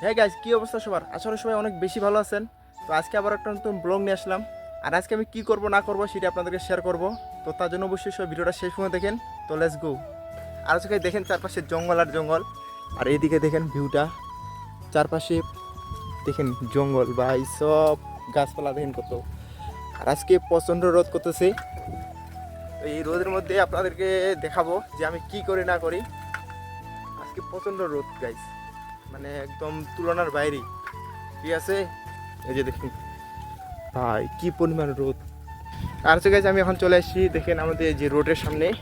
হ্যাঁ গাইজ কী অবস্থা সবার? আসলে সবাই অনেক বেশি ভালো আছেন। তো আজকে আবার একটা নতুন ব্লগ নিয়ে আসলাম। আর আজকে আমি কী করব, না করব সেটা আপনাদেরকে শেয়ার করব। তো তার জন্য অবশ্যই সব ভিডিওটা শেষ পর্যন্ত দেখেন। তো লেটস গো আর আজকে দেখেন চারপাশে জঙ্গল আর জঙ্গল। আর এইদিকে দেখেন ভিউটা চারপাশে দেখেন জঙ্গল এই সব গাছপালা দেখেন কত। আর আজকে প্রচণ্ড রোদ করতেছে। এই রোদের মধ্যে আপনাদেরকে দেখাবো যে আমি কি করি, না করি। আজকে প্রচণ্ড রোদ গাইস মানে একদম তুলনার বাইরে। ঠিক আছে? এই যে দেখুন। ভাই, কি পরিমাণ রোদ। আর গাইজ আমি এখন চলে আসছি, দেখেন আমাদের যে রোডের সামনে।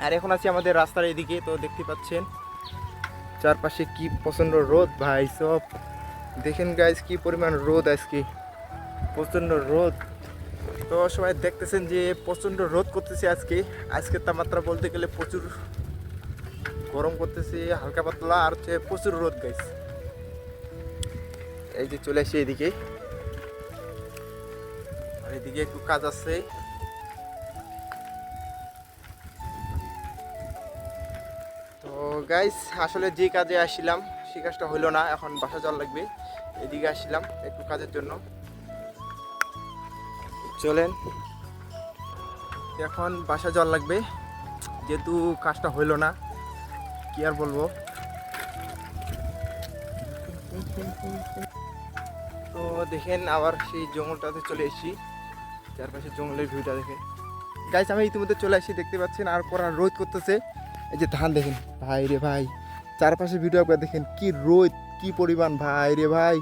আর এখন আছি আমাদের রাস্তার এদিকে, তো দেখতে পাচ্ছেন চারপাশে কি প্রচণ্ড রোদ, ভাই, সব। দেখেন গাইজ কি পরিমাণ রোদ আজকে। প্রচণ্ড রোদ। তো সবাই দেখতেছেন যে প্রচণ্ড রোদ করতেছে আজকে। আজকের তাপমাত্রা বলতে গেলে প্রচুর গরম করতেছে, হালকা পাতলা, আর হচ্ছে প্রচুর রোদ গাইস এই যে চলে আসি এদিকে আর এদিকে একটু কাজ আছে। তো গাইস আসলে যে কাজে আসছিলাম সেই কাজটা হইল না, এখন বাসা জল লাগবে। এদিকে আসছিলাম একটু কাজের জন্য। চলেন। এখন বাসা জল লাগবে। যেহেতু কাজটা হইল না কি আর বলব? তো দেখেন আবার সেই জঙ্গলটাতে চলে এসেছি। চারপাশে জঙ্গলের ভিউটা দেখে গাইস আমি ইতিমধ্যে চলে আসি দেখতে পাচ্ছেন আর করা রোদ করতেছে। এই যে ধান দেখেন, ভাই রে ভাই। চারপাশে ভিডিও একবার দেখেন, কি রোদ, কি পরিমাণ, ভাই রে ভাই।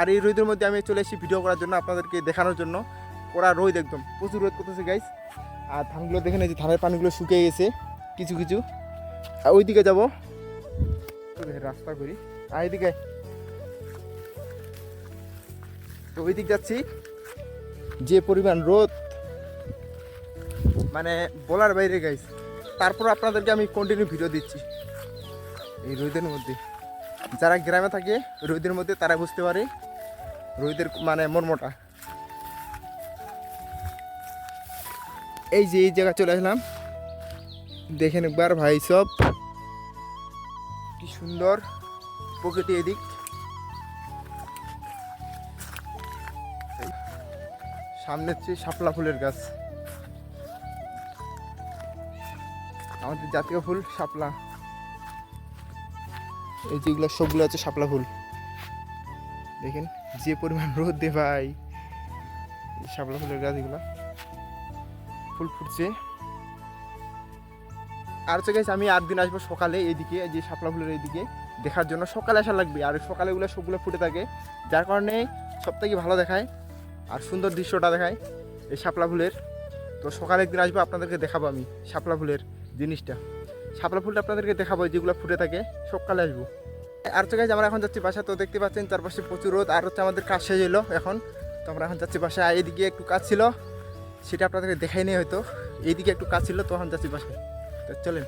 আর এই রোদের মধ্যে আমি চলে এসেছি ভিডিও করার জন্য আপনাদেরকে দেখানোর জন্য। করা রোদ একদম, প্রচুর রোদ করতেছে গাইস আর ধানগুলো দেখেন, এই যে ধানের পানিগুলো শুকিয়ে গেছে, কিছু কিছু। আর ওইদিকে যাব। রাস্তা করি। আর এইদিকে তো ওই দিক যাচ্ছি। যে পরিমাণ রোদ। মানে বলার বাইরে গাইস তারপর আপনাদেরকে আমি কন্টিনিউ ভিডিও দিচ্ছি। এই রোদের মধ্যে। যারা গ্রামে থাকে রোদের মধ্যে তারা বুঝতে পারে রোদের মানে মর্মটা। এই যে এই জায়গা চলে আসলাম। দেখেন একবার ভাই, সব কি সুন্দর প্রকৃতি এদিক। সামনে হচ্ছে শাপলা ফুলের গাছ। আমাদের জাতীয় ফুল শাপলা। এই যেগুলো সবগুলো আছে শাপলা ফুল। দেখেন, যে পরিমাণ রোদ দে ভাই শাপলা ফুলের গাছ এগুলা ফুল ফুটছে। আর হচ্ছে গেছে আমি আট দিন আসব সকালে এইদিকে, এই যে শাপলা ফুলের এইদিকে দেখার জন্য। সকালে আসা লাগবে। আর সকালে ওগুলো সবগুলো ফুটে থাকে, যার কারণে সব থেকে ভালো দেখায় আর সুন্দর দৃশ্যটা দেখায় এই শাপলা ফুলের তো সকালে একদিন আসব, আপনাদেরকে দেখাবো আমি শাপলা ফুলের জিনিসটা। শাপলা ফুলটা আপনাদেরকে দেখাবো যেগুলো ফুটে থাকে। সকালে আসব। আর হচ্ছে গাইজ আমরা এখন যাচ্ছি বাসা তো দেখতে পাচ্ছেন, চারপাশে প্রচুর রোদ। আর হচ্ছে আমাদের কাজ শেষ হলো এখন। তো আমরা এখন যাচ্ছি বাসায়। আর এইদিকে একটু কাজ ছিল, সেটা আপনাদেরকে দেখাই নেই হয়তো। এইদিকে একটু কাজ ছিল তখন যাচ্ছি বাসায়। তো চলেন